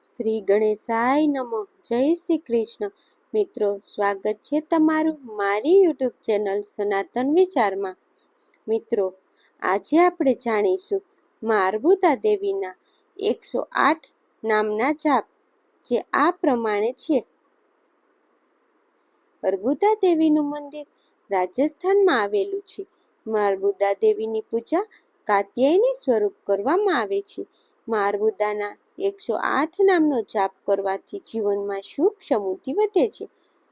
શ્રી ગણેશાય નમો. જય શ્રી કૃષ્ણ. મિત્રો, સ્વાગત છે તમારું મારી યુટ્યુબ ચેનલ સનાતન વિચારમાં. મિત્રો, આજે આપણે જાણીશું મા અર્બુદા દેવીના એકસો આઠ નામના જાપ, જે આ પ્રમાણે છે. અર્બુદા દેવીનું મંદિર રાજસ્થાનમાં આવેલું છે. મા અર્બુદા દેવીની પૂજા કાત્યાયની સ્વરૂપ કરવામાં આવે છે. મા અર્બુદાના એકસો આઠ નામનો જાપ કરવાથી જીવનમાં સુખ સમૃદ્ધિ વધે છે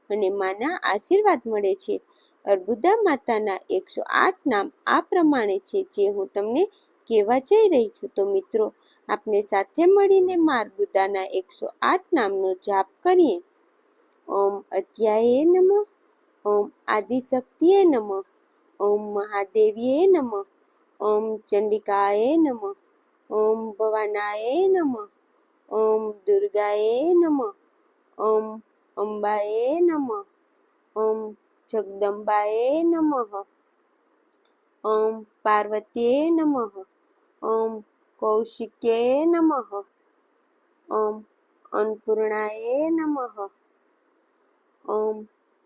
અને માના આશીર્વાદ મળે છે. અર્બુદા માતાના એકસો આઠ નામ આ પ્રમાણે છે જે હું તમને કહેવા જઈ રહી છું. તો મિત્રો આપણે સાથે મળીને મા અર્બુદાના એકસો આઠ નામનો જાપ કરીએ. ઓમ અધ્યાયે નમઃ, ઓમ આદિશક્તિએ નમઃ, ઓમ મહાદેવીએ નમઃ, ઓમ ચંડિકાએ નમઃ, ઓમ ભવાનાએ નમઃ ઓમ દુર્ગાએ નમઃ. ઓમ અંબાએ નમઃ. ઓમ જગદંબાએ નમઃ. ઓમ પાર્વતીએ નમઃ. ઓમ કૌશિક્યે નમઃ. ઓમ અન્નપૂર્ણાએ નમઃ. ઓમ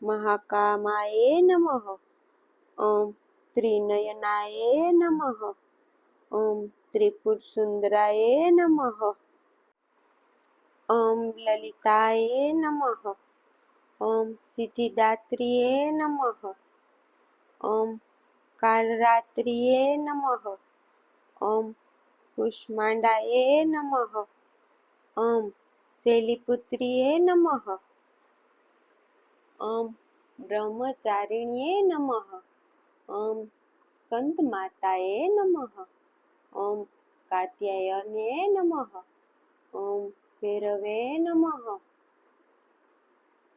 મહાકામાએ નમઃ. ઓમ ત્રિનયનાએ નમઃ. ઓમ ત્રિપુરસુંદરાય નમઃ. ઓમ લલિતાય નમઃ, ઓમ સિદ્ધિદાત્રીએ નમઃ, ઓમ કાલરાત્રિએ નમઃ, ઓમ કુષ્માંડાએ નમઃ, ઓમ શૈલીપુત્રીએ નમઃ, ઓમ બ્રહ્મચારિણીએ નમઃ, ઓમ સ્કંદ માતાએ નમઃ, ઓમ કાત્યાયને નમઃ, ઓમ ભૈરવે નમઃ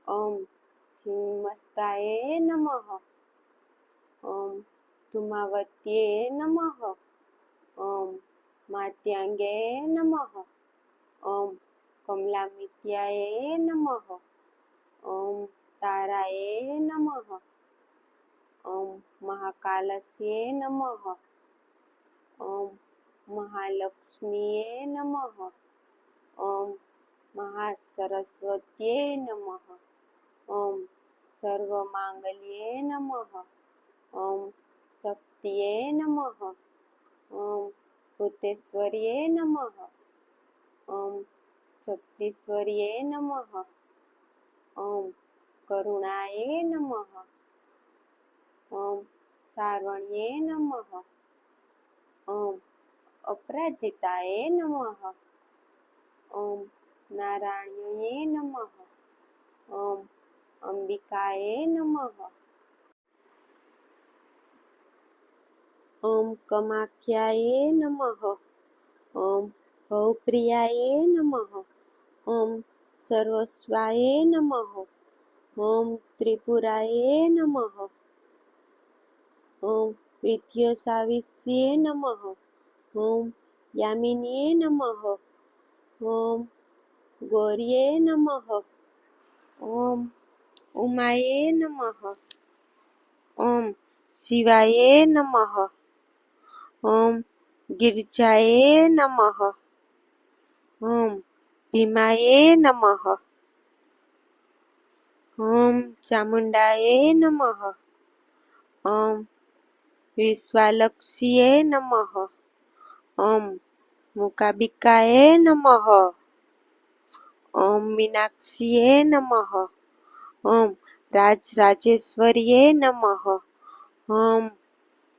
ઓમ છિન્મસ્તાએ નમઃ ઓમ ધુમાવત્યે નમઃ ઓમ માત્યાંગે નમઃ ઓમ કમલામિત્યાએ નમઃ ઓમ તારાએ નમઃ ઓમ મહાકાલસ્યે નમઃ ઓમ મહાલક્ષ્મીએ નમઃ ઓમ મહાસરસ્વત્યે નમઃ ઓમ સર્વમાંગલ્યે નમઃ ઓમ શક્તિએ નમઃ ઓમ ભૂતેશ્વર્યે નમઃ ઓમ જગદીશ્વર્યે નમઃ ઓમ કરુણાએ નમઃ ઓમ સાર્વણ્યે નમઃ ઓમ અપરાજિતાએ નમઃ ઓમ નારાયણ્યે નમઃ. ઓમ અંબિકાએ નમઃ. ઓમ કમાખ્યાએ નમઃ. ઓમ ભવપ્રિયાએ નમઃ. ઓમ સર્વસ્વાય નમઃ. ઓમ ત્રિપુરાય નમઃ. ઓમ વિદ્યસાવિત્ર્યે નમઃ. ઓમ યામિનીએ નમઃ. ઓમ ગૌર્યે નમઃ. ઓમ ઉમાયે નમઃ. ઓમ શિવાય નમઃ. ઓમ ગિરજાએ નમઃ. ઓમ ભીમાએ નમઃ. ઓમ ચામુંડાએ નમઃ. ઓમ વિશ્વાલક્ષીએ નમઃ. ઓમ મૂકાબિકાએ નમઃ ઓમ મીનાક્ષીએ નમઃ ઓમ રાજરાજેશ્વરીએ નમઃ ઓમ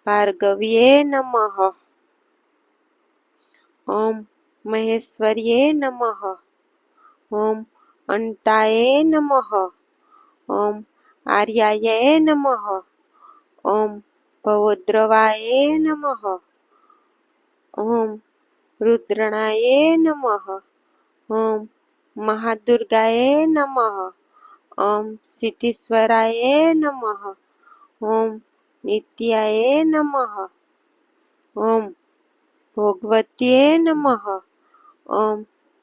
ભાર્ગવીએ નમઃ ઓમ મહેશ્વરીએ નમઃ ઓમ અંતાએ નમઃ ઓમ આર્યાય નમઃ ઓમ ભવદ્રવાય નમઃ ઓમ રુદ્રણાય નમઃ। ઓમ મહાદુર્ગાય નમઃ। ઓમ સિદ્ધેશ્વરાય નમઃ। ઓમ નિત્યાય નમઃ। ઓમ ભોગવત્યે નમઃ। ઓમ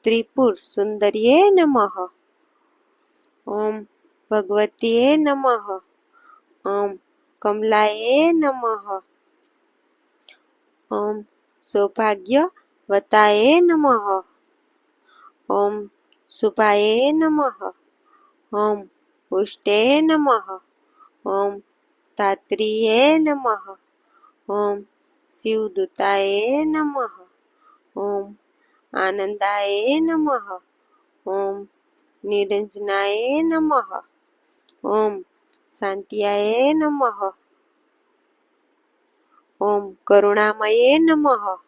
ત્રિપુર સુંદર્યે નમઃ। ઓમ ભગવતીએ નમઃ। ઓમ કમલાએ નમઃ। ઓમ સૌભાગ્યવતાએ નમઃ. ઓમ શુભાય નમઃ. ઓમ પુષ્ટે નમઃ. ઓમ ધાત્રીએ નમઃ. ઓમ શિવદૂતાય નમઃ. ઓમ આનંદાય નમઃ. ઓમ નિરંજનાય નમઃ. ઓમ શાંતિયાય નમઃ. ઓમ કરુણામયે નમઃ.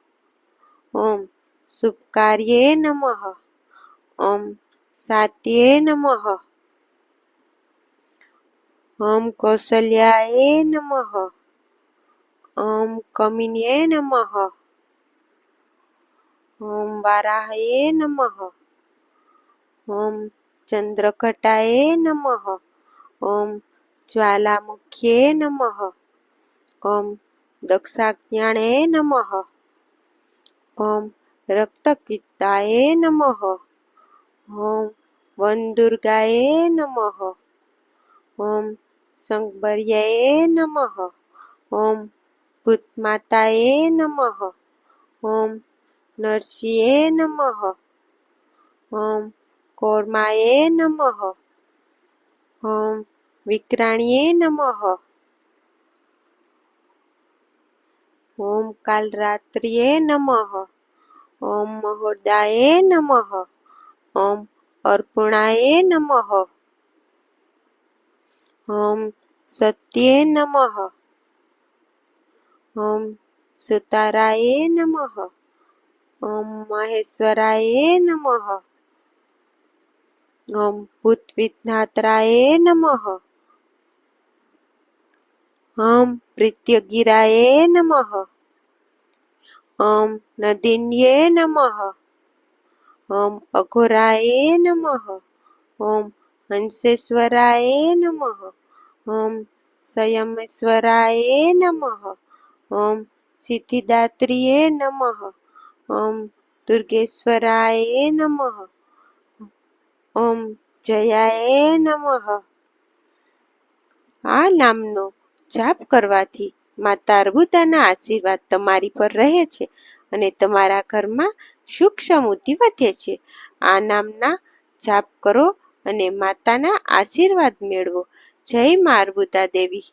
ઓમ શુભકાર્યે નમઃ. ઓમ સાત્યે નમઃ. ઓમ કૌસલ્યાય નમઃ. ઓમ કમિન્યે નમઃ. ઓમ વારાહયે નમઃ. ઓમ ચંદ્રઘટાય નમઃ. ઓમ જ્વાલામુખ્યે નમઃ. ઓમ દક્ષાજ્ઞાણે નમઃ. ઓમ રક્તકિત્તાય નમઃ ઓમ વનદુર્ગાય નમઃ ઓમ સંગબર્યાય નમઃ ઓમ ભૂતમાતાય નમઃ ઓમ નરસિંહે નમઃ ઓમ કોરમાયે નમઃ ઓમ વિક્રાણીએ નમઃ ઓમ કાલરાત્રિએ નમઃ. ઓમ મહોદાય નમઃ. ઓમ અર્પણાય નમઃ. ઓમ સત્યે નમઃ. ઓમ સુતારાય નમઃ. ઓમ મહેશ્વરાય નમઃ. ઓમ ભૂતવિદ્ધાત્રાય નમઃ. ઓમ પ્રીત્યગિરાય નમઃ. હમ નદિન્યે નમઃ. હમ અઘોરાયે નમઃ. હમ હંસેશ્વરાયે નમઃ. હમ સંયમેશ્વરાયે નમઃ. હમ સિદ્ધિદાત્રીએ નમઃ. હમ દુર્ગેશ્વરાયે નમઃ. ઓમ જયાએ નમઃ. આ નામનો જાપ કરવાથી માતા અર્બુદાના આશીર્વાદ તમારી પર રહે છે અને તમારા ઘરમાં સુખ સમૃદ્ધિ વધે છે. આ નામના જાપ કરો અને માતાના આશીર્વાદ મેળવો. જય મા અર્બુદા દેવી.